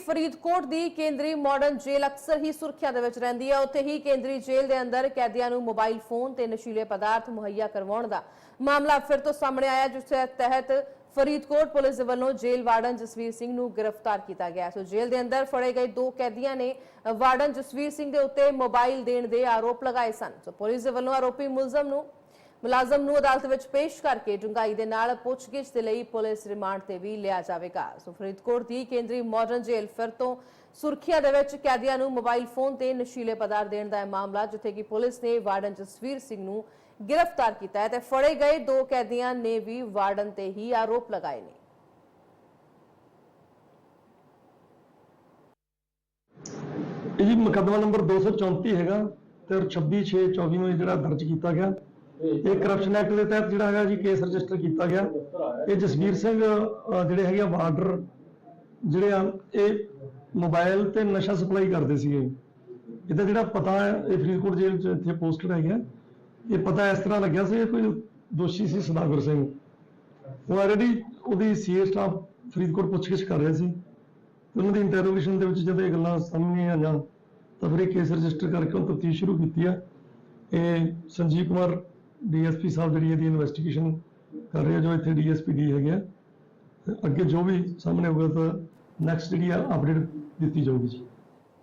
ਫਰੀਦਕੋਟ ਦੀ ਕੇਂਦਰੀ ਮਾਡਰਨ ਜੇਲ੍ਹ ਅਕਸਰ ਹੀ ਸੁਰੱਖਿਆ ਦੇ ਵਿੱਚ ਰਹਿੰਦੀ ਹੈ। ਉੱਥੇ ਹੀ ਕੇਂਦਰੀ ਜੇਲ੍ਹ ਦੇ ਅੰਦਰ ਕੈਦੀਆਂ ਨੂੰ ਮੋਬਾਈਲ ਫੋਨ ਤੇ ਨਸ਼ੀਲੇ ਪਦਾਰਥ ਮੁਹੱਈਆ ਕਰਵਾਉਣ ਦਾ ਮਾਮਲਾ ਫਿਰ ਤੋਂ ਸਾਹਮਣੇ ਆਇਆ, ਜਿਸ ਦੇ ਤਹਿਤ ਫਰੀਦਕੋਟ ਪੁਲਿਸ ਦੇ ਵੱਲੋਂ ਜੇਲ੍ਹ ਵਾਰਡਨ ਜਸਵੀਰ ਸਿੰਘ ਨੂੰ ਗ੍ਰਿਫਤਾਰ ਕੀਤਾ ਗਿਆ। ਸੋ ਜੇਲ੍ਹ ਦੇ ਅੰਦਰ ਫੜੇ ਗਏ ਦੋ ਕੈਦੀਆਂ ਨੇ ਵਾਰਡਨ ਜਸਵੀਰ ਸਿੰਘ ਦੇ ਉੱਤੇ ਮੋਬਾਈਲ ਦੇਣ ਦੇ ਆਰੋਪ ਲਗਾਏ ਸਨ। ਸੋ ਪੁਲਿਸ ਦੇ ਵੱਲੋਂ ਆਰੋਪੀ ਮੁਲਜ਼ਮ ਨੂੰ ਮੁਲਾਜ਼ਮ ਨੂੰ ਅਦਾਲਤ ਵਿੱਚ ਪੇਸ਼ ਕਰਕੇ ਡੂੰਘਾਈ ਦੇ ਨਾਲ ਪੁੱਛਗਿੱਛ ਦੇ ਲਈ ਪੁਲਿਸ ਰਿਮਾਂਡ ਤੇ ਵੀ ਲਿਆ ਜਾਵੇਗਾ। ਸੋ ਫਰੀਦਕੋਟ ਦੀ ਕੇਂਦਰੀ ਮਾਡਰਨ ਜੇਲ੍ਹ ਫਿਰ ਤੋਂ ਸੁਰੱਖਿਆ ਦੇ ਵਿੱਚ ਕੈਦੀਆਂ ਨੂੰ ਮੋਬਾਈਲ ਫੋਨ ਤੇ ਨਸ਼ੀਲੇ ਪਦਾਰਥ ਦੇਣ ਦਾ ਮਾਮਲਾ, ਜਿੱਥੇ ਕਿ ਪੁਲਿਸ ਨੇ ਵਾਰਡਨ ਜਸਵੀਰ ਸਿੰਘ ਨੂੰ ਗ੍ਰਿਫਤਾਰ ਕੀਤਾ ਹੈ ਤੇ ਫੜੇ ਗਏ ਦੋ ਕੈਦੀਆਂ ਨੇ ਵੀ ਵਾਰਡਨ ਤੇ ਹੀ ਆਰੋਪ ਲਗਾਏ ਨੇ। ਇਹ ਜੀ ਮੁਕੱਦਮਾ ਨੰਬਰ 234 ਹੈਗਾ, ਤੇ 26624 ਨੂੰ ਜਿਹੜਾ ਦਰਜ ਕੀਤਾ ਗਿਆ। ਇਹ ਕਰਪਸ਼ਨ ਐਕਟ ਦੇ ਤਹਿਤ ਜਿਹੜਾ ਹੈਗਾ ਜੀ ਕੇਸ ਰਜਿਸਟਰ ਕੀਤਾ ਗਿਆ। ਇਹ ਜਸਵੀਰ ਸਿੰਘ ਜਿਹੜੇ ਹੈਗੇ ਬਾਰਡਰ, ਜਿਹੜੇ ਆ, ਇਹ ਮੋਬਾਈਲ ਤੇ ਨਸ਼ਾ ਸਪਲਾਈ ਕਰਦੇ ਸੀਗੇ। ਇਹਦਾ ਜਿਹੜਾ ਪਤਾ ਹੈ, ਇਹ ਫਰੀਦਕੋਟ ਜੇਲ੍ਹ ਚ ਇੱਥੇ ਪੋਸਟਡ ਹੈਗਾ ਇਹ ਪਤਾ ਇਸ ਤਰ੍ਹਾਂ ਲੱਗਿਆ ਸੀ ਕੋਈ ਦੋਸ਼ੀ ਸੀ ਸਦਾਗਰ ਸਿੰਘ। ਉਹ ਆਲਰੇਡੀ ਉਹਦੀ ਸੀਏ ਸਟਾਫ ਫਰੀਦਕੋਟ ਪੁੱਛਗਿੱਛ ਕਰ ਰਿਹਾ ਸੀ। ਤੇ ਉਹਨਾਂ ਦੀ ਇੰਟਰੋਗੇਸ਼ਨ ਦੇ ਵਿੱਚ ਜਦੋਂ ਇਹ ਗੱਲਾਂ ਸਾਹਮਣੇ ਆਈਆਂ, ਤਾਂ ਫਿਰ ਇਹ ਕੇਸ ਰਜਿਸਟਰ ਕਰਕੇ ਉਹ ਤਫਤੀਸ਼ ਸ਼ੁਰੂ ਕੀਤੀ ਆ। ਇਹ ਸੰਜੀਵ ਕੁਮਾਰ ਡੀਐਸਪੀ ਸਾਹਿਬ ਜਿਹੜੀ ਇਹਦੀ ਇਨਵੈਸਟੀਗੇਸ਼ਨ ਕਰ ਰਹੇ ਆ, ਜੋ ਇੱਥੇ ਡੀਐਸਪੀ ਡੀ ਹੈਗੇ ਆ ਅੱਗੇ ਜੋ ਵੀ ਸਾਹਮਣੇ ਹੋਊਗਾ ਤਾਂ ਨੈਕਸਟ ਜਿਹੜੀ ਆ ਅਪਡੇਟ ਦਿੱਤੀ ਜਾਊਗੀ ਜੀ।